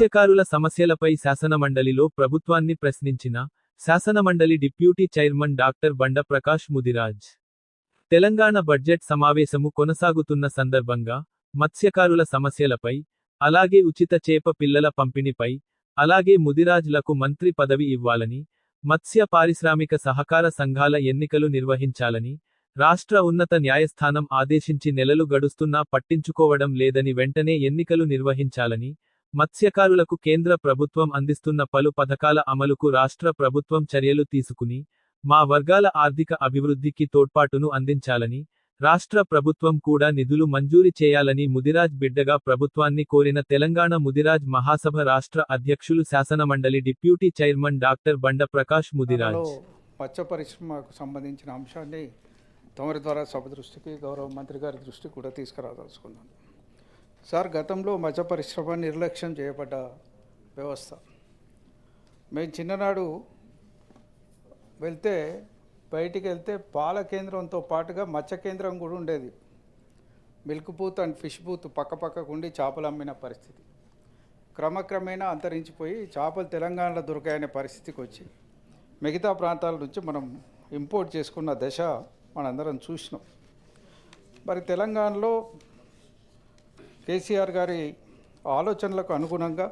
మత్స్యకారుల సమస్యలపై శాసనమండలిలో ప్రభుత్వాన్ని ప్రశ్నించిన శాసనమండలి deputy chairman doctor Banda Prakash Mudiraj. Telangana budget సమావేశము కొనసాగుతున్న సందర్భంగా మత్స్యకారుల సమస్యలపై అలాగే ఉచిత చేప పిల్లల పంపిణీపై అలాగే ముదిరాజ్లకు మంత్రి పదవి ఇవ్వాలని మత్స్య పారిశ్రామిక సహకార సంఘాల ఎన్నికలు నిర్వహించాలని రాష్ట్ర ఉన్నత న్యాయస్థానం ఆదేశించి నెలలు గడుస్తున్నా పట్టించుకోవడం లేదని వెంటనే ఎన్నికలు నిర్వహించాలని మత్స్యకారులకు కేంద్ర ప్రభుత్వం అందిస్తున్న పలు పథకాల అమలుకు రాష్ట్ర ప్రభుత్వం చర్యలు తీసుకుని మా వర్గాల ఆర్థిక అభివృద్ధికి తోడ్పాటును అందించాలని రాష్ట్ర ప్రభుత్వం కూడా నిధులు మంజూరు చేయాలని ముదిరాజ్ బిడ్డగా ప్రభుత్వాన్ని కోరిన తెలంగాణ ముదిరాజ్ మహాసభ రాష్ట్ర అధ్యక్షులు శాసనమండలి deputy chairman doctor Banda Prakash Mudiraj. మత్స్య పరిశ్రమకు సంబంధించిన అంశాన్ని తమరి ద్వారా సభ దృష్టికి గౌరవ మంత్రి గారి దృష్టికి కూడా తీసుకురాదలుచుకున్నాను. సార్ గతంలో మత్స్య పరిశ్రమ నిర్లక్ష్యం చేయబడ్డ వ్యవస్థ. మేము చిన్ననాడు వెళ్తే బయటికి వెళ్తే పాల కేంద్రంతో పాటుగా మత్స్య కేంద్రం కూడా ఉండేది. Milk booth and fish booth పక్క పక్కకు ఉండి చేపలు అమ్మిన పరిస్థితి. క్రమక్రమేణా అంతరించిపోయి చేపలు తెలంగాణలో దొరికాయనే పరిస్థితికి వచ్చి మిగతా ప్రాంతాల నుంచి మనం ఇంపోర్ట్ చేసుకున్న దశ మనందరం చూసినాం. మరి తెలంగాణలో కేసీఆర్ గారి ఆలోచనలకు అనుగుణంగా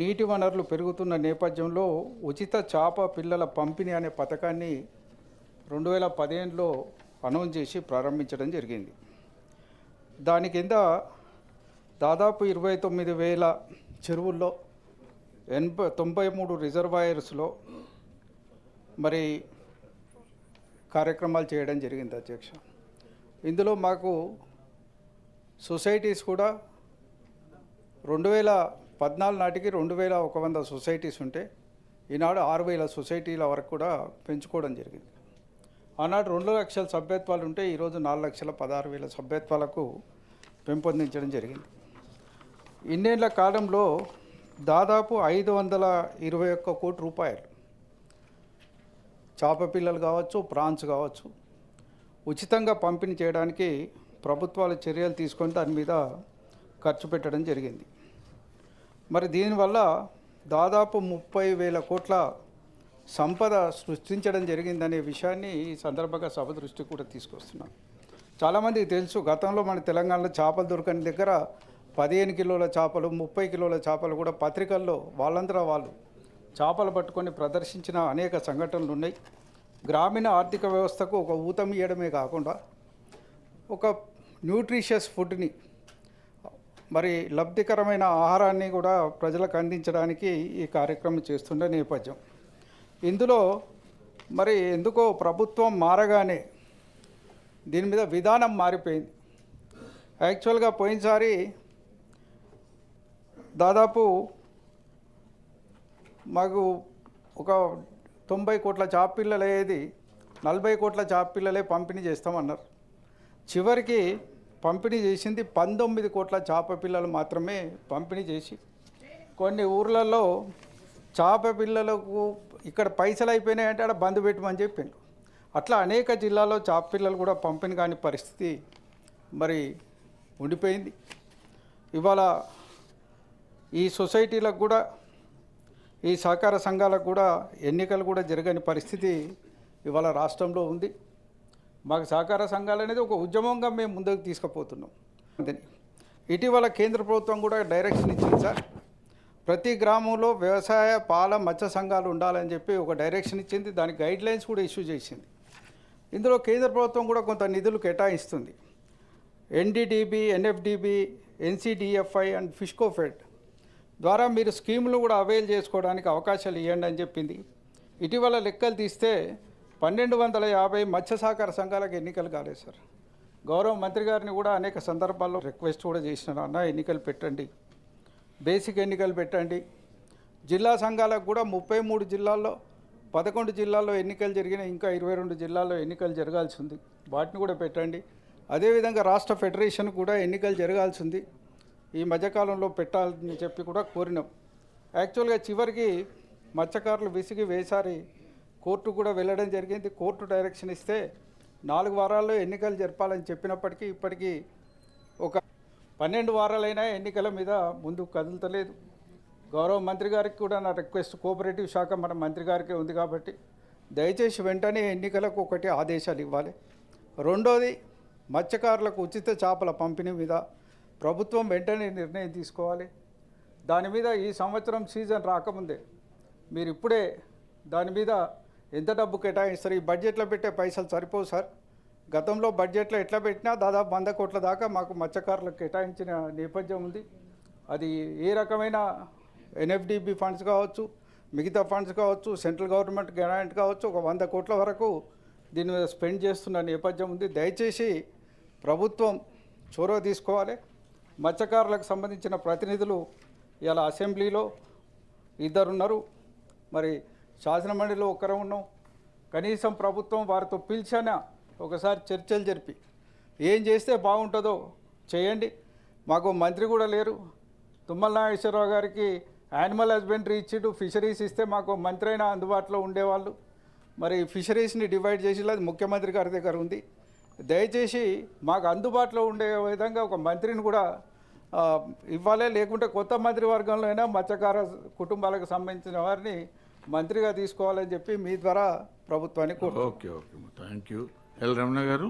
నీటి వనరులు పెరుగుతున్న నేపథ్యంలో ఉచిత చేప పిల్లల పంపిణీ అనే పథకాన్ని రెండు వేల పదిహేనులో అనౌన్స్ చేసి ప్రారంభించడం జరిగింది. దాని కింద దాదాపు ఇరవై తొమ్మిది వేల చెరువుల్లో ఎనభై తొంభై మూడు రిజర్వాయర్స్లో మరి కార్యక్రమాలు చేయడం జరిగింది అధ్యక్ష. ఇందులో మాకు సొసైటీస్ కూడా రెండు వేల పద్నాలుగు నాటికి రెండు వేల ఒక వంద సొసైటీస్ ఉంటే ఈనాడు ఆరు వేల సొసైటీల వరకు కూడా పెంచుకోవడం జరిగింది. ఆనాడు రెండు లక్షల సభ్యత్వాలు ఉంటే ఈరోజు నాలుగు లక్షల పదహారు వేల సభ్యత్వాలకు పెంపొందించడం జరిగింది. ఇన్నేళ్ళ కాలంలో దాదాపు ఐదు వందల ఇరవై ఒక్క కోటి రూపాయలు చేప పిల్లలు కావచ్చు ప్రాన్స్ కావచ్చు ఉచితంగా పంపిణీ చేయడానికి ప్రభుత్వాలు చర్యలు తీసుకొని దాని మీద ఖర్చు పెట్టడం జరిగింది. మరి దీనివల్ల దాదాపు ముప్పై వేల కోట్ల సంపద సృష్టించడం జరిగిందనే విషయాన్ని ఈ సందర్భంగా సభ దృష్టికి కూడా తీసుకొస్తున్నాం. చాలామందికి తెలుసు గతంలో మన తెలంగాణలో చేపలు దొరకని దగ్గర పదిహేను కిలోల చేపలు ముప్పై కిలోల చేపలు కూడా పత్రికల్లో వాళ్ళందరూ వాళ్ళు చేపలు పట్టుకొని ప్రదర్శించిన అనేక సంఘటనలు ఉన్నాయి. గ్రామీణ ఆర్థిక వ్యవస్థకు ఒక ఊతం ఇవ్వడమే కాకుండా ఒక న్యూట్రిషియస్ ఫుడ్ని మరి లబ్ధికరమైన ఆహారాన్ని కూడా ప్రజలకు అందించడానికి ఈ కార్యక్రమం చేస్తుండే నేపథ్యం. ఇందులో మరి ఎందుకో ప్రభుత్వం మారగానే దీని మీద విధానం మారిపోయింది. యాక్చువల్గా పోయినసారి దాదాపు మాకు ఒక తొంభై కోట్ల చాపిల్లలు అయ్యేది నలభై కోట్ల చాపిల్లలే పంపిణీ చేస్తామన్నారు. చివరికి పంపిణీ చేసింది పంతొమ్మిది కోట్ల చేప పిల్లలు మాత్రమే పంపిణీ చేసి కొన్ని ఊర్లలో చేప పిల్లలకు ఇక్కడ పైసలు అయిపోయినాయంటే ఆడ బంద్ పెట్టమని చెప్పిండు అట్లా అనేక జిల్లాల్లో చేప పిల్లలు కూడా పంపిణీ కాని పరిస్థితి మరి ఉండిపోయింది. ఇవాళ ఈ సొసైటీలకు కూడా ఈ సహకార సంఘాలకు కూడా ఎన్నికలు కూడా జరగని పరిస్థితి ఇవాళ రాష్ట్రంలో ఉంది. మాకు సహకార సంఘాలు అనేది ఒక ఉద్యమంగా మేము ముందుకు తీసుకుపోతున్నాం. అంతేని ఇటీవల కేంద్ర ప్రభుత్వం కూడా డైరెక్షన్ ఇచ్చింది సార్. ప్రతి గ్రామంలో వ్యవసాయ పాల మత్స్య సంఘాలు ఉండాలని చెప్పి ఒక డైరెక్షన్ ఇచ్చింది. దానికి గైడ్ లైన్స్ కూడా ఇష్యూ చేసింది. ఇందులో కేంద్ర ప్రభుత్వం కూడా కొంత నిధులు కేటాయిస్తుంది. NDDB NFDB NCDFI and Fishcofed ద్వారా మీరు స్కీములు కూడా అవైల్ చేసుకోవడానికి అవకాశాలు ఇవ్వండి అని చెప్పింది. ఇటీవల లెక్కలు తీస్తే పన్నెండు వందల యాభై మత్స్య సహకార సంఘాలకు ఎన్నికలు కాలేదు సార్. గౌరవ మంత్రి గారిని కూడా అనేక సందర్భాల్లో రిక్వెస్ట్ కూడా చేసినాను అన్న ఎన్నికలు పెట్టండి. బేసిక్ ఎన్నికలు పెట్టండి. జిల్లా సంఘాలకు కూడా ముప్పై మూడు జిల్లాల్లో పదకొండు జిల్లాల్లో ఎన్నికలు జరిగిన ఇంకా ఇరవై రెండు జిల్లాల్లో ఎన్నికలు జరగాల్సి ఉంది. వాటిని కూడా పెట్టండి. అదేవిధంగా రాష్ట్ర ఫెడరేషన్ కూడా ఎన్నికలు జరగాల్సి ఉంది. ఈ మధ్యకాలంలో పెట్టాలని చెప్పి కూడా కోరినాం. యాక్చువల్గా చివరికి మత్స్యకారులు విసిగి వేసారి కోర్టు కూడా వెళ్ళడం జరిగింది. కోర్టు డైరెక్షన్ ఇస్తే నాలుగు వారాల్లో ఎన్నికలు జరపాలని చెప్పినప్పటికీ ఇప్పటికీ ఒక పన్నెండు వారాలైనా ఎన్నికల మీద ముందుకు కదులుతలేదు. గౌరవ మంత్రి గారికి కూడా నా రిక్వెస్ట్ కోఆపరేటివ్ శాఖ మన మంత్రి గారికే ఉంది కాబట్టి దయచేసి వెంటనే ఎన్నికలకు ఒకటి ఆదేశాలు ఇవ్వాలి. రెండోది మత్స్యకారులకు ఉచిత చేపల పంపిణీ మీద ప్రభుత్వం వెంటనే నిర్ణయం తీసుకోవాలి. దాని మీద ఈ సంవత్సరం సీజన్ రాకముందే మీరు ఇప్పుడే దాని మీద ఎంత డబ్బు కేటాయిస్తారు? ఈ బడ్జెట్లో పెట్టే పైసలు సరిపోవు సార్. గతంలో బడ్జెట్లో ఎట్లా పెట్టినా దాదాపు వంద కోట్ల దాకా మాకు మత్స్యకారులకు కేటాయించిన నేపథ్యం ఉంది. అది ఏ రకమైన ఎన్ఎఫ్డిబి ఫండ్స్ కావచ్చు మిగతా ఫండ్స్ కావచ్చు సెంట్రల్ గవర్నమెంట్ గ్రాంట్ కావచ్చు ఒక వంద కోట్ల వరకు దీని మీద స్పెండ్ చేస్తున్న నేపథ్యం ఉంది. దయచేసి ప్రభుత్వం చొరవ తీసుకోవాలి. మత్స్యకారులకు సంబంధించిన ప్రతినిధులు ఇలా అసెంబ్లీలో ఇద్దరున్నారు. మరి శాసనమండలిలో ఒక్కరే ఉన్నాం. కనీసం ప్రభుత్వం వారితో పిలిచానా ఒకసారి చర్చలు జరిపి ఏం చేస్తే బాగుంటుందో చేయండి. మాకు మంత్రి కూడా లేరు. తుమ్మల నాగేశ్వరరావు గారికి యానిమల్ హస్బెండరీ ఇచ్చిడు ఫిషరీస్ ఇస్తే మాకు మంత్రి అయినా అందుబాటులో ఉండేవాళ్ళు. మరి ఫిషరీస్ని డివైడ్ చేసి అది ముఖ్యమంత్రి గారి దగ్గర ఉంది. దయచేసి మాకు అందుబాటులో ఉండే విధంగా ఒక మంత్రిని కూడా ఇవ్వాలి. లేకుంటే కొత్త మంత్రివర్గంలో అయినా మత్స్యకార కుటుంబాలకు సంబంధించిన వారిని మంత్రిగా తీసుకోవాలని చెప్పి మీ ద్వారా ప్రభుత్వానికి okay okay thank you. L Ramana గారు?